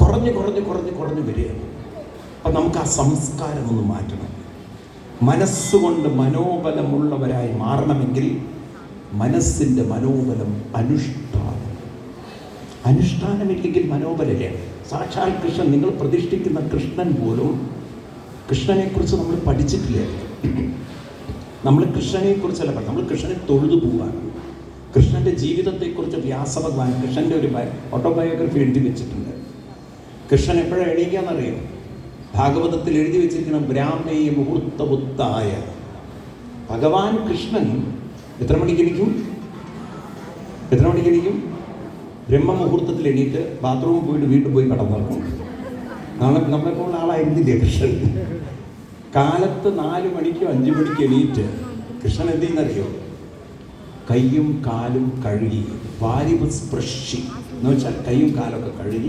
കുറഞ്ഞ് കുറഞ്ഞ് കുറഞ്ഞ് കുറഞ്ഞ് വരികയാണ് അപ്പം നമുക്ക് ആ സംസ്കാരം ഒന്ന് മാറ്റണം. മനസ്സുകൊണ്ട് മനോബലമുള്ളവരായി മാറണമെങ്കിൽ മനസ്സിന്റെ മനോബലം അനുഷ്ഠാനം. അനുഷ്ഠാനമില്ലെങ്കിൽ മനോബലമില്ല. സാക്ഷാൽ കൃഷ്ണൻ നിങ്ങൾ പ്രതിഷ്ഠിക്കുന്ന കൃഷ്ണൻ പോലും കൃഷ്ണനെക്കുറിച്ച് നമ്മൾ പഠിച്ചിട്ടില്ല. നമ്മൾ കൃഷ്ണനെക്കുറിച്ചല്ല നമ്മൾ കൃഷ്ണനെ തൊഴുതു പോവാണ്. കൃഷ്ണന്റെ ജീവിതത്തെക്കുറിച്ച് വ്യാസഭഗവാൻ കൃഷ്ണന്റെ ഒരു ഓട്ടോബയോഗ്രഫി എഴുതി വെച്ചിട്ടുണ്ട്. കൃഷ്ണൻ എപ്പോഴാണ് എഴുതിക്കാന്നറിയോ ഭാഗവതത്തിൽ എഴുതി വെച്ചിരിക്കുന്ന ബ്രാഹ്മേ മുഹൂർത്തബുദ്ധായ. ഭഗവാൻ കൃഷ്ണൻ എത്ര മണിക്ക് എണീക്കും? എത്ര മണിക്ക് എണീക്കും? ബ്രഹ്മമുഹൂർത്തത്തിൽ എണീറ്റ് ബാത്റൂമിൽ പോയിട്ട് വീട്ടിൽ പോയി കടന്നിറങ്ങും. നാളെ നമ്മളെപ്പോൾ ആളായിരുന്നില്ലേ കൃഷ്ണൻ? കാലത്ത് നാല് മണിക്കോ അഞ്ച് മണിക്ക് എണീറ്റ് കൃഷ്ണൻ എന്ത് ചെയ്യുന്നറിയോ? കൈയും കാലും കഴുകി വാരിവ് സ്പൃശി എന്ന് വെച്ചാൽ കൈയും കാലൊക്കെ കഴുകി.